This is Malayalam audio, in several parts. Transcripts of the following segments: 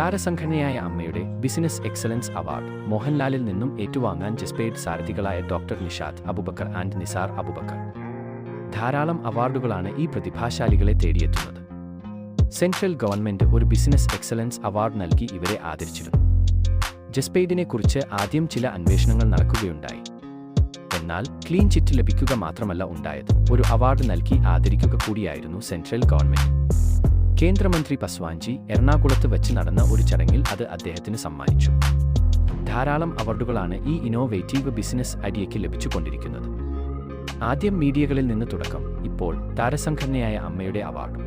താരസംഘടനയായ അമ്മയുടെ ബിസിനസ് എക്സലൻസ് അവാർഡ് മോഹൻലാലിൽ നിന്നും ഏറ്റുവാങ്ങാൻ ജസ്പേഡ് സാരഥികളായ ഡോക്ടർ നിഷാദ് അബുബക്കർ ആൻഡ് നിസാർ അബുബക്കർ. ധാരാളം അവാർഡുകളാണ് ഈ പ്രതിഭാശാലികളെ തേടിയെത്തുന്നത്. സെൻട്രൽ ഗവൺമെന്റ് ഒരു ബിസിനസ് എക്സലൻസ് അവാർഡ് നൽകി ഇവരെ ആദരിച്ചിരുന്നു. ജസ്പെയ്ഡിനെ കുറിച്ച് ആദ്യം ചില അന്വേഷണങ്ങൾ നടക്കുകയുണ്ടായി. എന്നാൽ ക്ലീൻ ചിറ്റ് ലഭിക്കുക മാത്രമല്ല ഉണ്ടായത്. ഒരു അവാർഡ് നൽകി ആദരിക്കുക കൂടിയായിരുന്നു സെൻട്രൽ ഗവൺമെന്റ്. കേന്ദ്രമന്ത്രി പസ്വാൻജി എറണാകുളത്ത് വെച്ച് നടന്ന ഒരു ചടങ്ങിൽ അത് അദ്ദേഹത്തിന് സമ്മാനിച്ചു. ധാരാളം അവാർഡുകളാണ് ഈ ഇന്നോവേറ്റീവ് ബിസിനസ് ഐഡിയയ്ക്ക് ലഭിച്ചുകൊണ്ടിരിക്കുന്നത്. ആദ്യം മീഡിയകളിൽ നിന്ന് തുടക്കം ഇപ്പോൾ താരസംഘടനയായ അമ്മയുടെ അവാർഡും.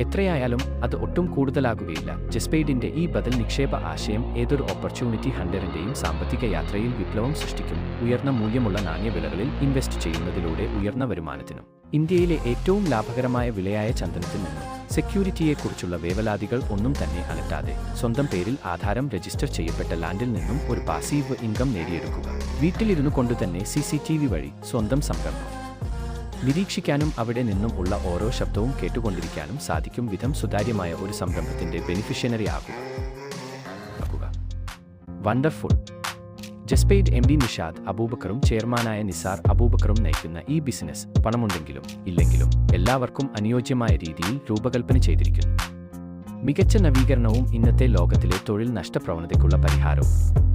എത്രയായാലും അത് ഒട്ടും കൂടുതലാകുകയില്ല. ജസ്പെയ്ഡിന്റെ ഈ ബദൽ നിക്ഷേപ ആശയം ഏതൊരു ഓപ്പർച്യൂണിറ്റി ഹണ്ടറിന്റെയും സാമ്പത്തിക യാത്രയിൽ വിപ്ലവം സൃഷ്ടിക്കും. ഉയർന്ന മൂല്യമുള്ള നാണ്യവിളകളിൽ ഇൻവെസ്റ്റ് ചെയ്യുന്നതിലൂടെ ഉയർന്ന വരുമാനത്തിനും ഇന്ത്യയിലെ ഏറ്റവും ലാഭകരമായ വിലയായ ചന്ദനത്തിൽ നിന്നും സെക്യൂരിറ്റിയെക്കുറിച്ചുള്ള വേവലാതികൾ ഒന്നും തന്നെ അലട്ടാതെ സ്വന്തം പേരിൽ ആധാരം രജിസ്റ്റർ ചെയ്യപ്പെട്ട ലാൻഡിൽ നിന്നും ഒരു പാസീവ് ഇൻകം നേടിയെടുക്കുക. വീട്ടിലിരുന്നു കൊണ്ടുതന്നെ സി സി ടി വി വഴി സ്വന്തം സംരംഭം. നിരീക്ഷിക്കാനും അവിടെ നിന്നും ഉള്ള ഓരോ ശബ്ദവും കേട്ടുകൊണ്ടിരിക്കാനും സാധിക്കും വിധം സുതാര്യമായ ഒരു സംരംഭത്തിന്റെ ബെനിഫിഷ്യനറി ആകുക. വണ്ടർഫുൾ ജസ്പെയ്ഡ് എം ഡി നിഷാദ് അബൂബക്കറും ചെയർമാനായ നിസാർ അബൂബക്കറും നയിക്കുന്ന ഈ ബിസിനസ് പണമുണ്ടെങ്കിലും ഇല്ലെങ്കിലും എല്ലാവർക്കും അനുയോജ്യമായ രീതിയിൽ രൂപകൽപ്പന ചെയ്തിരിക്കുന്നു. മികച്ച നവീകരണവും ഇന്നത്തെ ലോകത്തിലെ തൊഴിൽ നഷ്ടപ്രവണതയ്ക്കുള്ള പരിഹാരവും.